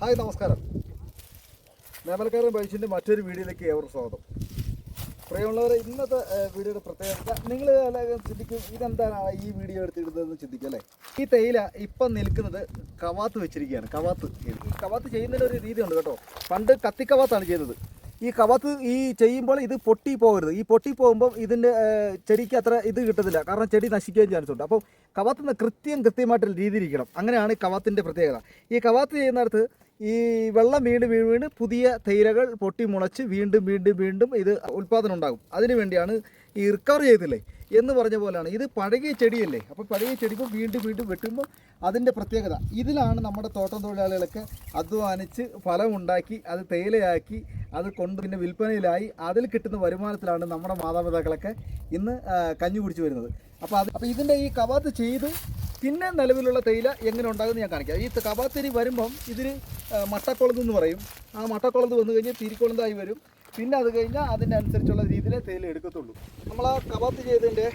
Hi നമസ്കാരം. നേമലക്കാരൻ ബൈച്ചിന്റെ മറ്റൊരു വീഡിയോയിലേക്ക് ഏവർക്കും സ്വാഗതം. പ്രിയമുള്ളവരെ ഇന്നത്തെ വീഡിയോയുടെ പ്രത്യേകത നിങ്ങൾ ചിന്തിക്കും ഇതെന്താണ് ഈ വീഡിയോ എടുത്തിടുന്നതെന്ന് ചിന്തിക്കും അല്ലേ? ഈ തേയില ഇപ്പം നിൽക്കുന്നത് കവാത്ത് വെച്ചിരിക്കുകയാണ് കവാത്ത്. ഈ കവാത്ത് ചെയ്യുന്നതിന് ഒരു രീതിയുണ്ട് കേട്ടോ. പണ്ട് കത്തിക്കവാത്താണ് ചെയ്യുന്നത്. ഈ കവാത്ത് ഈ ചെയ്യുമ്പോൾ ഇത് പൊട്ടി പോകരുത്. ഈ പൊട്ടി പോകുമ്പോൾ ഇതിന്റെ ചെടിക്ക് അത്ര ഇത് കിട്ടത്തില്ല. കാരണം ചെടി നശിക്കുകയും ചാൻസ് ഉണ്ട്. അപ്പോൾ കവാത്ത് കൃത്യം കൃത്യമായിട്ടുള്ള രീതിയിലിരിക്കണം അങ്ങനെയാണ് കവാത്തിന്റെ പ്രത്യേകത. ഈ കവാത്ത് ചെയ്യുന്നിടത്ത് ഈ വെള്ളം വീണ്ടും വീണ് വീണ് പുതിയ തൈരകൾ പൊട്ടി മുളച്ച് വീണ്ടും വീണ്ടും വീണ്ടും ഇത് ഉൽപ്പാദനം ഉണ്ടാകും. അതിനു വേണ്ടിയാണ് ഈ റിക്കവർ ചെയ്തില്ലേ എന്ന് പറഞ്ഞ പോലെയാണ്. ഇത് പഴകിയ ചെടിയല്ലേ? അപ്പോൾ പഴകിയ ചെടിക്കും വീണ്ടും വീണ്ടും വെട്ടുമ്പോൾ അതിന്റെ പ്രത്യേകത. ഇതിലാണ് നമ്മുടെ തോട്ടം തൊഴിലാളികളൊക്കെ അധ്വാനിച്ച് ഫലമുണ്ടാക്കി അത് തേയിലയാക്കി അത് കൊണ്ട് പിന്നെ വിൽപ്പനയിലായി അതിൽ കിട്ടുന്ന വരുമാനത്തിലാണ് നമ്മുടെ മാതാപിതാക്കളൊക്കെ ഇന്ന് കഞ്ഞി കുടിച്ച് വരുന്നത്. അപ്പോൾ അത് അപ്പോൾ ഇതിന്റെ ഈ കവാത്ത് ചെയ്ത് പിന്നെ നിലവിലുള്ള തേയില എങ്ങനെ ഉണ്ടാകുമെന്ന് ഞാൻ കാണിക്കാം. ഈ കവാത്തിരി വരുമ്പം ഇതിന് മട്ടക്കുളന്ത് എന്ന് പറയും. ആ മട്ടക്കുളന്ത് വന്നു കഴിഞ്ഞാൽ തിരിക്കുളന്തായി വരും. പിന്നെ അത് കഴിഞ്ഞാൽ അതിനനുസരിച്ചുള്ള രീതിയിലേ തേയില എടുക്കത്തുള്ളൂ. നമ്മൾ ആ കവാത്ത് ചെയ്തതിന്റെ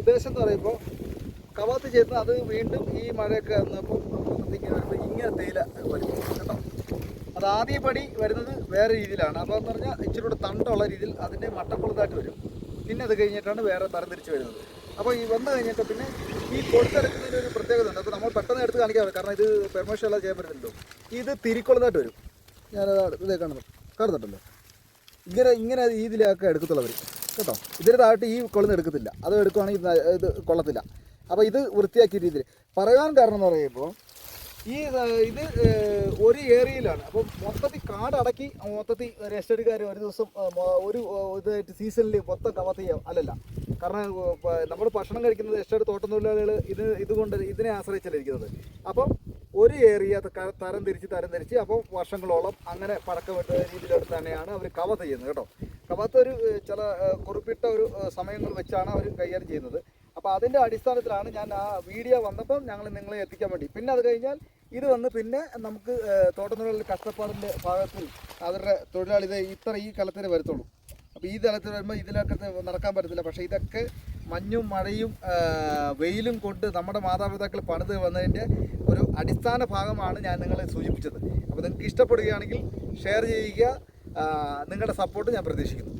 ഉദ്ദേശം എന്ന് പറയുമ്പോൾ കവാത്ത് ചെയ്ത് അത് വീണ്ടും ഈ മഴയൊക്കെ വന്നപ്പോൾ ഇങ്ങനെ തേയില വരും കേട്ടോ. അത് ആദ്യ പടി വരുന്നത് വേറെ രീതിയിലാണ്. അപ്പോൾ എന്ന് പറഞ്ഞാൽ ഇച്ചിരി കൂടെ തണ്ടുള്ള രീതിയിൽ അതിന്റെ മട്ടക്കുളത്തായിട്ട് വരും. പിന്നെ അത് കഴിഞ്ഞിട്ടാണ് വേറെ തരംതിരിച്ച് വരുന്നത്. അപ്പോൾ ഈ വന്നു കഴിഞ്ഞിട്ട് പിന്നെ ഈ കൊടുത്തെടുക്കുന്നതിന് ഒരു പ്രത്യേകത ഉണ്ട്. അപ്പോൾ നമ്മൾ പെട്ടെന്ന് എടുത്ത് കാണിക്കാൻ കാരണം ഇത് പെർമിഷൻ എല്ലാം ചെയ്യാൻ പറ്റില്ലല്ലോ ഇത് തിരിക്കുളത്തായിട്ട് വരും. ഞാനത് ഇതേ കാണുന്നു. കാണുന്നുണ്ടല്ലോ. ഇങ്ങനെ ഇങ്ങനെ രീതിയിലൊക്കെ എടുക്കത്തുള്ളവർ കേട്ടോ? ഇതിന് താഴ്ത്ത് ഈ കൊള്ളുന്ന എടുക്കത്തില്ല. അത് എടുക്കുവാണെങ്കിൽ ഇത് കൊള്ളത്തില്ല. അപ്പോൾ ഇത് വൃത്തിയാക്കിയ രീതിയിൽ. പറയാൻ കാരണം എന്ന് പറയുമ്പോൾ ഈ ഇത് ഒരു ഏരിയയിലാണ്. അപ്പം മൊത്തത്തിൽ കാടടക്കി മൊത്തത്തിൽ രജിസ്റ്റർഡുകാർ ഒരു ദിവസം ഒരു ഇതായിട്ട് സീസണിൽ മൊത്തം കവർ ചെയ്യാം. അല്ലല്ല. കാരണം നമ്മൾ ഭക്ഷണം കഴിക്കുന്നത് എസ്റ്റേറ്റ് തോട്ടം തൊഴിലാളികൾ ഇത് ഇതുകൊണ്ട് ഇതിനെ ആശ്രയിച്ചല്ല ഇരിക്കുന്നത് അപ്പം ഒരു ഏരിയ തരം തിരിച്ച് തരം തിരിച്ച് അപ്പം വർഷങ്ങളോളം അങ്ങനെ പഴക്കമിട്ട രീതിയിലോട്ട് തന്നെയാണ് അവർ കവ ചെയ്യുന്നത് കേട്ടോ. കവത്ത് ഒരു ചില കുറിപ്പിട്ട ഒരു സമയങ്ങൾ വെച്ചാണ് അവർ കൈകാര്യം ചെയ്യുന്നത്. അപ്പോൾ അതിന്റെ അടിസ്ഥാനത്തിലാണ് ഞാൻ ആ വീഡിയോ വന്നപ്പം ഞങ്ങൾ നിങ്ങളെ എത്തിക്കാൻ വേണ്ടി. പിന്നെ അത് കഴിഞ്ഞാൽ ഇത് വന്ന് പിന്നെ നമുക്ക് തോട്ടം തൊഴിലാളി കഷ്ടപ്പാടിന്റെ ഭാഗത്തിൽ അവരുടെ തൊഴിലാളി ഇത്ര ഈ കലത്തിന് വരത്തുള്ളൂ. അപ്പോൾ ഈ തലത്തിൽ വരുമ്പോൾ ഇതിലൊക്കെ നടക്കാൻ പറ്റത്തില്ല. പക്ഷേ ഇതൊക്കെ മഞ്ഞും മഴയും വെയിലും കൊണ്ട് നമ്മുടെ മാതാപിതാക്കൾ പണിത് വന്നതിന്റെ ഒരു അടിസ്ഥാന ഭാഗമാണ് ഞാൻ നിങ്ങളെ സൂചിപ്പിച്ചത്. അപ്പോൾ നിങ്ങൾക്ക് ഇഷ്ടപ്പെടുകയാണെങ്കിൽ ഷെയർ ചെയ്യുക നിങ്ങളുടെ സപ്പോർട്ട് ഞാൻ പ്രതീക്ഷിക്കുന്നു.